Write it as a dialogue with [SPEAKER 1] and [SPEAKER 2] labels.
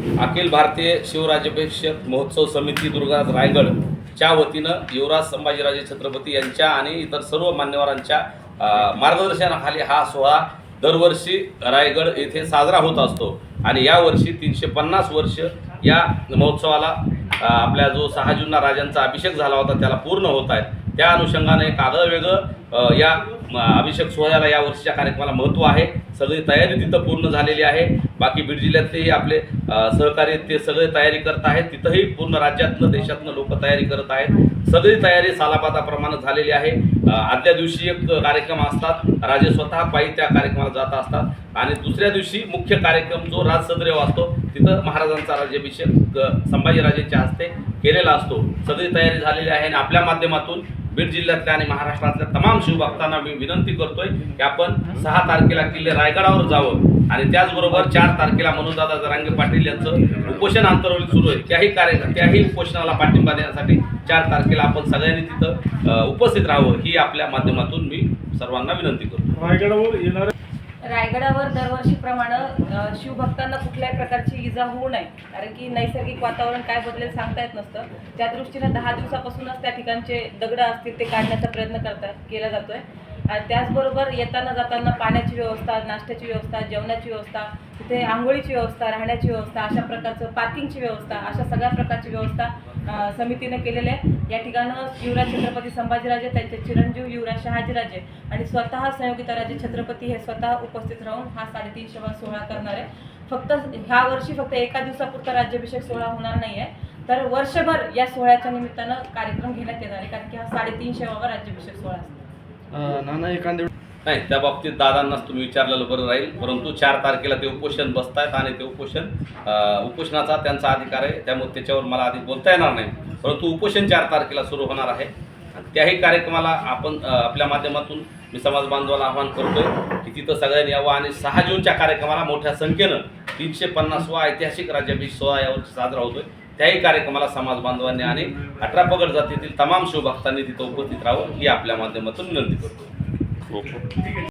[SPEAKER 1] अखिल भारतीय शिवराज्याभिषेक महोत्सव समिती दुर्गा रायगडच्या वतीनं युवराज संभाजीराजे छत्रपती यांच्या आणि इतर सर्व मान्यवरांच्या मार्गदर्शनाखाली हा सोहळा दरवर्षी रायगड येथे साजरा होत असतो. आणि यावर्षी तीनशे पन्नास वर्ष या महोत्सवाला आपल्या जो सहा जूनला राजांचा अभिषेक झाला होता त्याला पूर्ण होत आहेत. त्या अनुषंगाने एक आगळं वेगळं या अभिषेक सोहळ्याला या वर्षीच्या कार्यक्रमाला महत्त्व आहे. सगळी तयारी तिथं पूर्ण झालेली आहे. बाकी बीड जिल्ह्यातलेही आपले सहकारी ते सगळे तयारी करत आहेत. तिथंही पूर्ण राज्यातनं देशातनं लोक तयारी करत आहेत. सगळी तयारी सालापाताप्रमाणे झालेली आहे. आदल्या दिवशी एक कार्यक्रम असतात. राजे स्वतः पायी त्या कार्यक्रमाला जात असतात. आणि दुसऱ्या दिवशी मुख्य कार्यक्रम जो राजसद्रेव असतो तिथं महाराजांचा राज्याभिषेक अ, संभाजीराजेंच्या हस्ते केलेला असतो. सगळी तयारी झालेली आहे आणि आपल्या माध्यमातून बीड जिल्ह्यातल्या आणि महाराष्ट्रातल्या तमाम शिवभक्तांना मी विनंती करतोय की आपण सहा तारखेला किल्ले रायगडावर जावं. आणि त्याचबरोबर चार तारखेला मनोजदादा जरांगे पाटील यांचं उपोषण आंतरवली सुरू आहे. त्याही कार्य त्याही उपोषणाला पाठिंबा देण्यासाठी चार तारखेला आपण सगळ्यांनी तिथं उपस्थित राहावं ही आपल्या माध्यमातून मी सर्वांना विनंती करतो.
[SPEAKER 2] रायगडावर येणार
[SPEAKER 3] रायगडावर दरवर्षीप्रमाणे शिवभक्तांना कुठल्याही प्रकारची इजा होऊ नये. कारण की नैसर्गिक वातावरण काय बदलेल सांगता येत नसतं. त्या दृष्टीने दहा दिवसापासूनच त्या ठिकाणचे दगड असतील ते काढण्याचा प्रयत्न करतात केला जातोय. त्याचबरोबर येताना जाताना पाण्याची व्यवस्था नाश्त्याची व्यवस्था जेवणाची व्यवस्था तिथे आंघोळीची व्यवस्था राहण्याची व्यवस्था अशा प्रकारचं पार्किंगची व्यवस्था अशा सगळ्या प्रकारची व्यवस्था समितीने केलेली आहे या ठिकाणं युवराज छत्रपती संभाजीराजे त्यांचे चिरंजीव युवराज शहाजीराजे आणि स्वतः संयोगिताराजे छत्रपती हे स्वतः उपस्थित राहून हा साडेतीनशेवा सोहळा करणार आहे फक्त ह्या वर्षी फक्त एका दिवसापुरता राज्याभिषेक सोहळा होणार नाही आहे तर वर्षभर या सोहळ्याच्या निमित्तानं कार्यक्रम घेण्यात येणार आहे. कारण की हा साडेतीनशेवा राज्याभिषेक सोहळा असतो.
[SPEAKER 2] नाना एखाद्या
[SPEAKER 1] नाही त्या बाबतीत दादांनाच तुम्ही विचारलेलं बरं राहील. परंतु चार तारखेला ते उपोषण बसतायत आणि ते उपोषण उपोषणाचा त्यांचा अधिकार आहे. त्यामुळे त्याच्यावर मला आधी बोलता येणार नाही. परंतु उपोषण चार तारखेला सुरू होणार आहे. त्याही कार्यक्रमाला आपण आपल्या माध्यमातून मी समाज बांधवाला आवाहन करतोय की तिथं सगळ्यांनी यावं आणि सहा जूनच्या कार्यक्रमाला मोठ्या संख्येनं तीनशे पन्नासवा ऐतिहासिक राज्याभिषेक सोहळा यावर साजरा होतोय. त्याही कार्यक्रमाला समाज बांधवांनी आणि अठरा पगड जातीतील तमाम शिवभक्तांनी तिथं उपस्थित राहावं ही आपल्या माध्यमातून विनंती करतो.